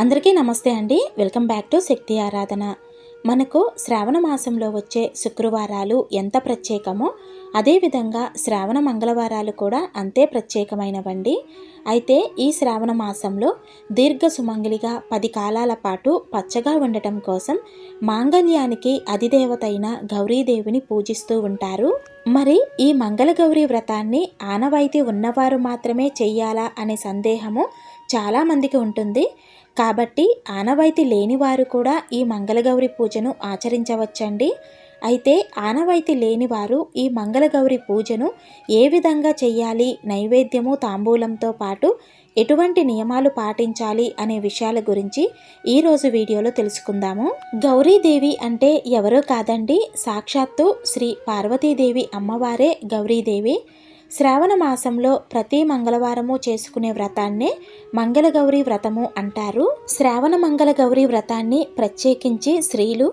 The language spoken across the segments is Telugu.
అందరికీ నమస్తే అండి. వెల్కమ్ బ్యాక్ టు శక్తి ఆరాధన. మనకు శ్రావణ మాసంలో వచ్చే శుక్రవారాలు ఎంత ప్రత్యేకమో అదేవిధంగా శ్రావణ మంగళవారాలు కూడా అంతే ప్రత్యేకమైనవండి. అయితే ఈ శ్రావణ మాసంలో దీర్ఘ సుమంగలిగా పది కాలాల పాటు పచ్చగా ఉండటం కోసం మాంగళ్యానికి అధిదేవత అయిన గౌరీదేవిని పూజిస్తూ ఉంటారు. మరి ఈ మంగళగౌరి వ్రతాన్ని ఆనవాయితీ ఉన్నవారు మాత్రమే చెయ్యాలా అనే సందేహము చాలామందికి ఉంటుంది. కాబట్టి ఆనవాయితీ లేనివారు కూడా ఈ మంగళగౌరి పూజను ఆచరించవచ్చండి. అయితే ఆనవాయితీ లేనివారు ఈ మంగళగౌరి పూజను ఏ విధంగా చేయాలి నైవేద్యము తాంబూలంతో పాటు ఎటువంటి నియమాలు పాటించాలి అనే విషయాల గురించి ఈరోజు వీడియోలో తెలుసుకుందాము. గౌరీదేవి అంటే ఎవరో కాదండి సాక్షాత్తు శ్రీ పార్వతీదేవి అమ్మవారే గౌరీదేవి. శ్రావణ మాసంలో ప్రతి మంగళవారము చేసుకునే వ్రతాన్నే మంగళగౌరి వ్రతము అంటారు. శ్రావణ మంగళగౌరి వ్రతాన్ని ప్రత్యేకించి స్త్రీలు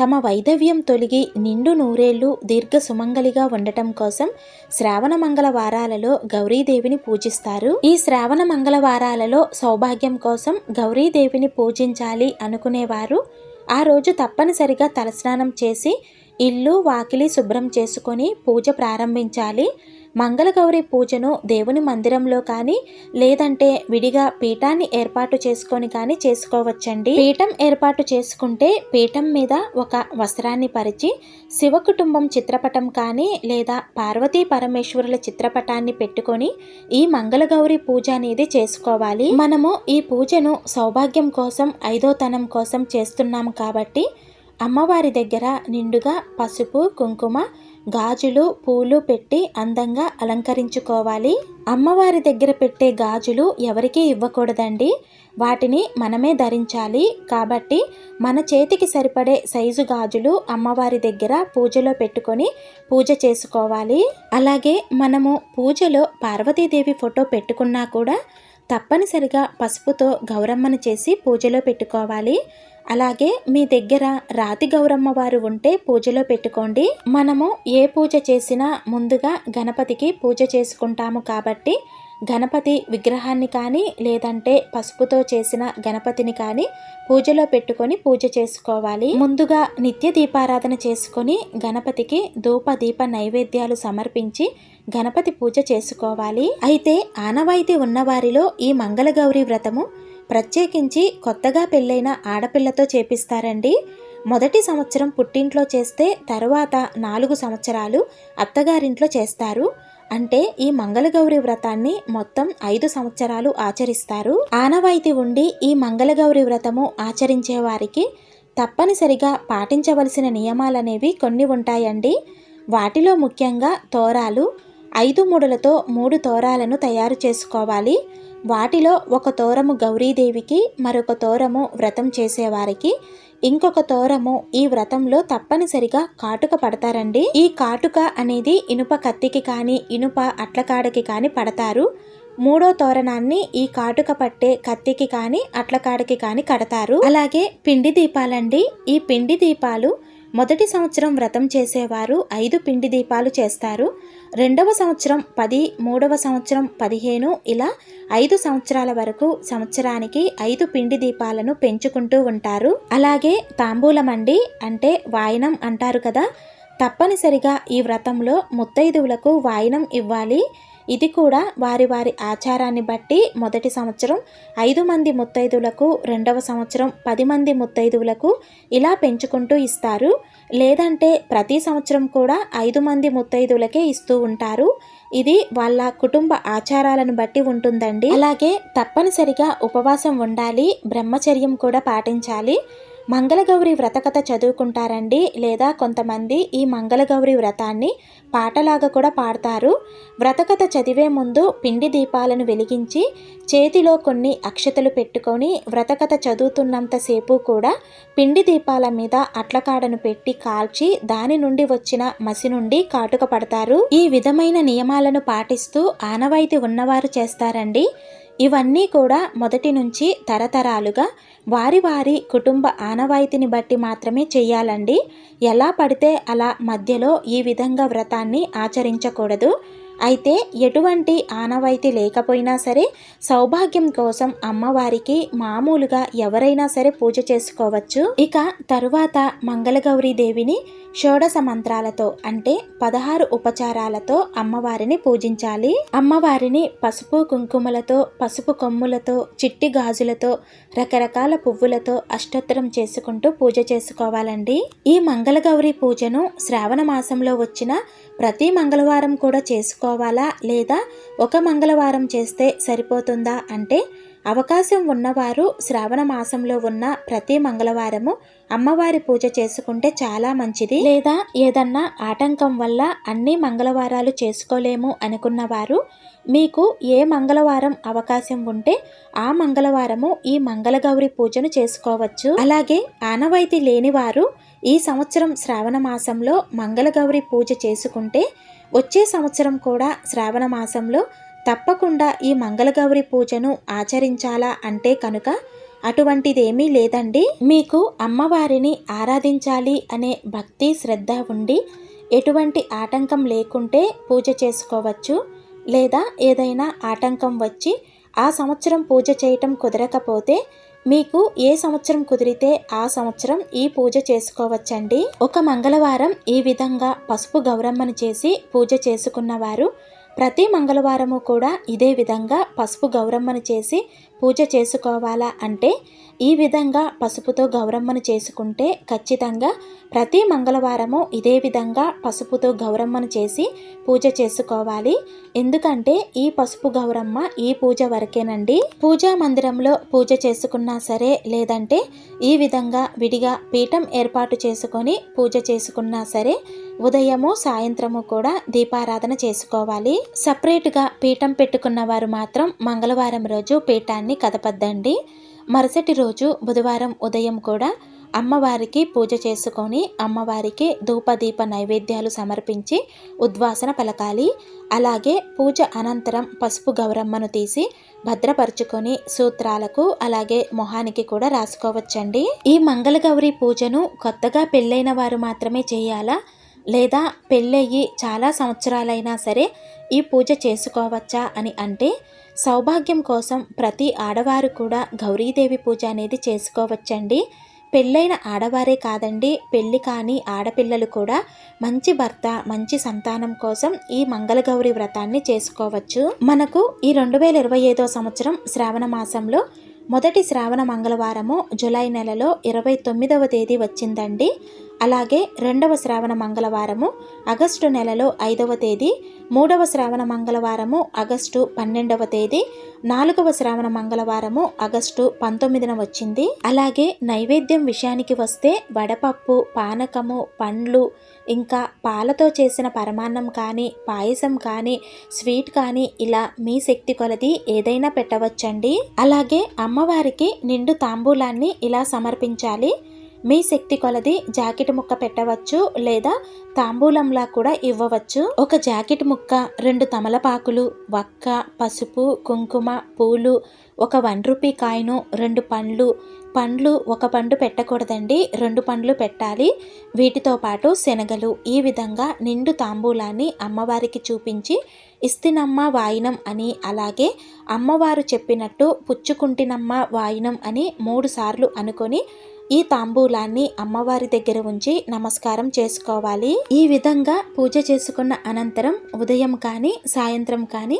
తమ వైదవ్యం తొలగి నిండు నూరేళ్ళు దీర్ఘ సుమంగలిగా ఉండటం కోసం శ్రావణ మంగళవారాలలో గౌరీదేవిని పూజిస్తారు. ఈ శ్రావణ మంగళవారాలలో సౌభాగ్యం కోసం గౌరీదేవిని పూజించాలి అనుకునేవారు. ఆ రోజు తప్పనిసరిగా తలస్నానం చేసి ఇల్లు వాకిలి శుభ్రం చేసుకొని పూజ ప్రారంభించాలి. మంగళగౌరి పూజను దేవుని మందిరంలో కానీ లేదంటే విడిగా పీఠాన్ని ఏర్పాటు చేసుకొని కానీ చేసుకోవచ్చండి. పీఠం ఏర్పాటు చేసుకుంటే పీఠం మీద ఒక వస్త్రాన్ని పరిచి శివ కుటుంబం చిత్రపటం కానీ లేదా పార్వతీ పరమేశ్వరుల చిత్రపటాన్ని పెట్టుకొని ఈ మంగళగౌరి పూజ అనేది చేసుకోవాలి. మనము ఈ పూజను సౌభాగ్యం కోసం ఐదోతనం కోసం చేస్తున్నాం కాబట్టి అమ్మవారి దగ్గర నిండుగా పసుపు కుంకుమ గాజులు పూలు పెట్టి అందంగా అలంకరించుకోవాలి. అమ్మవారి దగ్గర పెట్టే గాజులు ఎవరికీ ఇవ్వకూడదండి. వాటిని మనమే ధరించాలి. కాబట్టి మన చేతికి సరిపడే సైజు గాజులు అమ్మవారి దగ్గర పూజలో పెట్టుకొని పూజ చేసుకోవాలి. అలాగే మనము పూజలో పార్వతీదేవి ఫోటో పెట్టుకున్నా కూడా తప్పనిసరిగా పసుపుతో గౌరమ్మను చేసి పూజలో పెట్టుకోవాలి. అలాగే మీ దగ్గర రాతి గౌరమ్మ వారు ఉంటే పూజలో పెట్టుకోండి. మనము ఏ పూజ చేసినా ముందుగా గణపతికి పూజ చేసుకుంటాము కాబట్టి గణపతి విగ్రహాన్ని కానీ లేదంటే పసుపుతో చేసిన గణపతిని కానీ పూజలో పెట్టుకొని పూజ చేసుకోవాలి. ముందుగా నిత్య దీపారాధన చేసుకొని గణపతికి ధూప దీప నైవేద్యాలు సమర్పించి గణపతి పూజ చేసుకోవాలి. అయితే ఆనవాయితీ ఉన్నవారిలో ఈ మంగళగౌరి వ్రతము ప్రత్యేకించి కొత్తగా పెళ్ళైన ఆడపిల్లతో చేపిస్తారండి. మొదటి సంవత్సరం పుట్టింట్లో చేస్తే తరువాత నాలుగు సంవత్సరాలు అత్తగారింట్లో చేస్తారు. అంటే ఈ మంగళగౌరి వ్రతాన్ని మొత్తం ఐదు సంవత్సరాలు ఆచరిస్తారు. ఆనవాయితీ ఉండి ఈ మంగళగౌరి వ్రతము ఆచరించే వారికి తప్పనిసరిగా పాటించవలసిన నియమాలనేవి కొన్ని ఉంటాయండి. వాటిలో ముఖ్యంగా తోరాలు ఐదు మూడులతో మూడు తోరాలను తయారు చేసుకోవాలి. వాటిలో ఒక తోరము గౌరీదేవికి మరొక తోరము వ్రతం చేసేవారికి ఇంకొక తోరము ఈ వ్రతంలో తప్పనిసరిగా కాటుక పడతారండి. ఈ కాటుక అనేది ఇనుప కత్తికి కానీ ఇనుప అట్లకాడకి కానీ పడతారు. మూడో తోరణాన్ని ఈ కాటుక పట్టే కత్తికి కానీ అట్లకాడకి కానీ కడతారు. అలాగే పిండి దీపాలండి. ఈ పిండి దీపాలు మొదటి సంవత్సరం వ్రతం చేసేవారు ఐదు పిండి దీపాలు చేస్తారు. రెండవ సంవత్సరం పది మూడవ సంవత్సరం పదిహేను ఇలా ఐదు సంవత్సరాల వరకు సంవత్సరానికి ఐదు పిండి దీపాలను పెంచుకుంటూ ఉంటారు. అలాగే తాంబూలమండి అంటే వాయనం అంటారు కదా. తప్పనిసరిగా ఈ వ్రతంలో ముత్తైదువులకు వాయనం ఇవ్వాలి. ఇది కూడా వారి వారి ఆచారాన్ని బట్టి మొదటి సంవత్సరం ఐదు మంది ముత్తైదువులకు రెండవ సంవత్సరం పది మంది ముత్తైదువులకు ఇలా పెంచుకుంటూ ఇస్తారు. లేదంటే ప్రతి సంవత్సరం కూడా ఐదు మంది ముత్తైదువులకే ఇస్తూ ఉంటారు. ఇది వాళ్ళ కుటుంబ ఆచారాలను బట్టి ఉంటుందండి. అలాగే తప్పనిసరిగా ఉపవాసం ఉండాలి బ్రహ్మచర్యం కూడా పాటించాలి. మంగళగౌరి వ్రతకథ చదువుకుంటారండి లేదా కొంతమంది ఈ మంగళగౌరి వ్రతాన్ని పాటలాగా కూడా పాడతారు. వ్రతకథ చదివే ముందు పిండి దీపాలను వెలిగించి చేతిలో కొన్ని అక్షతలు పెట్టుకొని వ్రతకథ చదువుతున్నంతసేపు కూడా పిండి దీపాల మీద అట్లకాడను పెట్టి కాల్చి దాని నుండి వచ్చిన మసి నుండి కాటుక పడతారు. ఈ విధమైన నియమాలను పాటిస్తూ ఆనవాయితీ ఉన్నవారు చేస్తారండి. ఇవన్నీ కూడా మొదటి నుంచి తరతరాలుగా వారి వారి కుటుంబ ఆనవాయితీని బట్టి మాత్రమే చేయాలండి ఎలా పడితే అలా మధ్యలో ఈ విధంగా వ్రతాన్ని ఆచరించకూడదు. అయితే ఎటువంటి ఆనవాయితీ లేకపోయినా సరే సౌభాగ్యం కోసం అమ్మవారికి మామూలుగా ఎవరైనా సరే పూజ చేసుకోవచ్చు. ఇక తరువాత మంగళగౌరీ దేవిని షోడశ మంత్రాలతో అంటే పదహారు ఉపచారాలతో అమ్మవారిని పూజించాలి. అమ్మవారిని పసుపు కుంకుమలతో పసుపు కొమ్ములతో చిట్టి గాజులతో రకరకాల పువ్వులతో అష్టోత్తరం చేసుకుంటూ పూజ చేసుకోవాలండి. ఈ మంగళగౌరి పూజను శ్రావణ మాసంలో వచ్చిన ప్రతి మంగళవారం కూడా చేసుకోవాలా. లేదా ఒక మంగళవారం చేస్తే సరిపోతుందా అంటే అవకాశం ఉన్నవారు శ్రావణ మాసంలో ఉన్న ప్రతి మంగళవారము అమ్మవారి పూజ చేసుకుంటే చాలా మంచిది. లేదా ఏదన్నా ఆటంకం వల్ల అన్ని మంగళవారాలు చేసుకోలేము అనుకున్నవారు మీకు ఏ మంగళవారం అవకాశం ఉంటే ఆ మంగళవారము ఈ మంగళగౌరి పూజను చేసుకోవచ్చు. అలాగే ఆనవాయితీ లేనివారు ఈ సంవత్సరం శ్రావణ మాసంలో మంగళగౌరి పూజ చేసుకుంటే వచ్చే సంవత్సరం కూడా శ్రావణ మాసంలో తప్పకుండా ఈ మంగళగౌరి పూజను ఆచరించాలా అంటే కనుక అటువంటిదేమీ లేదండి. మీకు అమ్మవారిని ఆరాధించాలి అనే భక్తి శ్రద్ధ ఉండి ఎటువంటి ఆటంకం లేకుంటే పూజ చేసుకోవచ్చు. లేదా ఏదైనా ఆటంకం వచ్చి ఆ సంవత్సరం పూజ చేయటం కుదరకపోతే మీకు ఏ సంవత్సరం కుదిరితే ఆ సంవత్సరం ఈ పూజ చేసుకోవచ్చండి. ఒక మంగళవారం ఈ విధంగా పసుపు గౌరమ్మను చేసి పూజ చేసుకున్నవారు ప్రతి మంగళవారము కూడా ఇదే విధంగా పసుపు గౌరమ్మను చేసి పూజ చేసుకోవాలా అంటే ఈ విధంగా పసుపుతో గౌరమ్మను చేసుకుంటే ఖచ్చితంగా ప్రతి మంగళవారము ఇదే విధంగా పసుపుతో గౌరమ్మను చేసి పూజ చేసుకోవాలి. ఎందుకంటే ఈ పసుపు గౌరమ్మ ఈ పూజ వరకేనండి. పూజా మందిరంలో పూజ చేసుకున్నా సరే లేదంటే ఈ విధంగా విడిగా పీఠం ఏర్పాటు చేసుకొని పూజ చేసుకున్నా సరే ఉదయము సాయంత్రము కూడా దీపారాధన చేసుకోవాలి. సపరేట్గా పీఠం పెట్టుకున్న వారు మాత్రం మంగళవారం రోజు పీఠాన్ని కదపద్దండి. మరుసటి రోజు బుధవారం ఉదయం కూడా అమ్మవారికి పూజ చేసుకొని అమ్మవారికి ధూపదీప నైవేద్యాలు సమర్పించి ఉద్వాసన పలకాలి. అలాగే పూజ అనంతరం పసుపు గౌరమ్మను తీసి భద్రపరుచుకొని సూత్రాలకు అలాగే మొహానికి కూడా రాసుకోవచ్చండి. ఈ మంగళగౌరి పూజను కొత్తగా పెళ్ళైన వారు మాత్రమే చేయాలా? లేదా పెళ్ళయ్యి చాలా సంవత్సరాలైనా సరే ఈ పూజ చేసుకోవచ్చా అని అంటే సౌభాగ్యం కోసం ప్రతి ఆడవారు కూడా గౌరీదేవి పూజ అనేది చేసుకోవచ్చండి. పెళ్ళైన ఆడవారే కాదండి పెళ్ళి కాని ఆడపిల్లలు కూడా మంచి భర్త మంచి సంతానం కోసం ఈ మంగళగౌరి వ్రతాన్ని చేసుకోవచ్చు. మనకు ఈ రెండు వేల ఇరవై ఐదో సంవత్సరం శ్రావణ మాసంలో మొదటి శ్రావణ మంగళవారము జులై నెలలో ఇరవై తొమ్మిదవ తేదీ వచ్చిందండి. అలాగే రెండవ శ్రావణ మంగళవారము ఆగస్టు నెలలో ఐదవ తేదీ మూడవ శ్రావణ మంగళవారము ఆగస్టు పన్నెండవ తేదీ నాలుగవ శ్రావణ మంగళవారము ఆగస్టు పంతొమ్మిదిన వచ్చింది. అలాగే నైవేద్యం విషయానికి వస్తే వడపప్పు పానకము పండ్లు ఇంకా పాలతో చేసిన పరమాన్నం కానీ పాయసం కానీ స్వీట్ కానీ ఇలా మీ శక్తి కొలది ఏదైనా పెట్టవచ్చండి. అలాగే అమ్మవారికి నిండు తాంబూలాన్ని ఇలా సమర్పించాలి. మీ శక్తి కొలది జాకెట్ ముక్క పెట్టవచ్చు లేదా తాంబూలంలా కూడా ఇవ్వవచ్చు. ఒక జాకెట్ ముక్క రెండు తమలపాకులు వక్క పసుపు కుంకుమ పూలు ఒక వన్ రూపీ కాయిను రెండు పండ్లు. పండ్లు ఒక పండు పెట్టకూడదండి రెండు పండ్లు పెట్టాలి. వీటితో పాటు శనగలు. ఈ విధంగా నిండు తాంబూలాన్ని అమ్మవారికి చూపించి ఇస్తినమ్మ వాయినం అని అలాగే అమ్మవారు చెప్పినట్టు పుచ్చుకుంటినమ్మ వాయినం అని మూడు సార్లు అనుకొని ఈ తాంబూలాన్ని అమ్మవారి దగ్గర ఉంచి నమస్కారం చేసుకోవాలి. ఈ విధంగా పూజ చేసుకున్న అనంతరం ఉదయం కానీ సాయంత్రం కానీ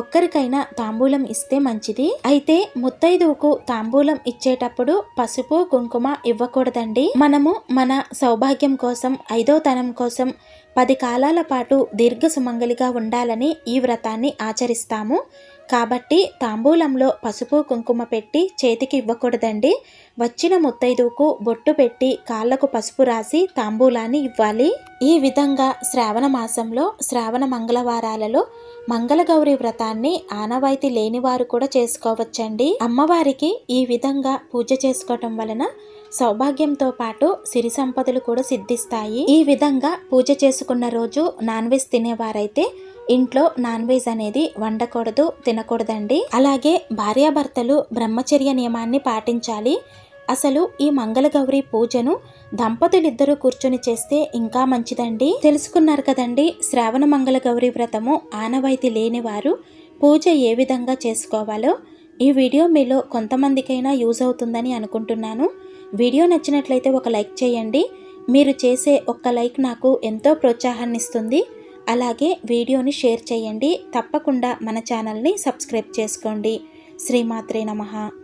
ఒక్కరికైనా తాంబూలం ఇస్తే మంచిది. అయితే ముత్తైదువుకు తాంబూలం ఇచ్చేటప్పుడు పసుపు కుంకుమ ఇవ్వకూడదండి. మనము మన సౌభాగ్యం కోసం ఐదో తనం కోసం పది కాలాల పాటు దీర్ఘ సుమంగలిగా ఉండాలని ఈ వ్రతాన్ని ఆచరిస్తాము. కాబట్టి తాంబూలంలో పసుపు కుంకుమ పెట్టి చేతికి ఇవ్వకూడదండి. వచ్చిన ముత్తైదువుకు బొట్టు పెట్టి కాళ్ళకు పసుపు రాసి తాంబూలాన్ని ఇవ్వాలి. ఈ విధంగా శ్రావణ మాసంలో శ్రావణ మంగళవారాలలో మంగళగౌరి వ్రతాన్ని ఆనవాయితీ లేని వారు కూడా చేసుకోవచ్చండి. అమ్మవారికి ఈ విధంగా పూజ చేసుకోవటం వలన సౌభాగ్యంతో పాటు సిరి సంపదలు కూడా సిద్ధిస్తాయి. ఈ విధంగా పూజ చేసుకున్న రోజు నాన్ వెజ్ తినేవారైతే ఇంట్లో నాన్ వెజ్ అనేది వండకూడదు తినకూడదండి. అలాగే భార్యాభర్తలు బ్రహ్మచర్య నియమాన్ని పాటించాలి. అసలు ఈ మంగళగౌరి పూజను దంపతులిద్దరూ కూర్చొని చేస్తే ఇంకా మంచిదండి. తెలుసుకున్నారు కదండి శ్రావణ మంగళగౌరి వ్రతము ఆనవాయితీ లేనివారు పూజ ఏ విధంగా చేసుకోవాలో. ఈ వీడియో మీలో కొంతమందికైనా యూజ్ అవుతుందని అనుకుంటున్నాను. వీడియో నచ్చినట్లయితే ఒక లైక్ చేయండి. మీరు చేసే ఒక్క లైక్ నాకు ఎంతో ప్రోత్సాహాన్ని ఇస్తుంది అలాగే వీడియోని షేర్ చేయండి. తప్పకుండా మన ఛానల్ని సబ్స్క్రైబ్ చేసుకోండి. శ్రీమాత్రే నమః.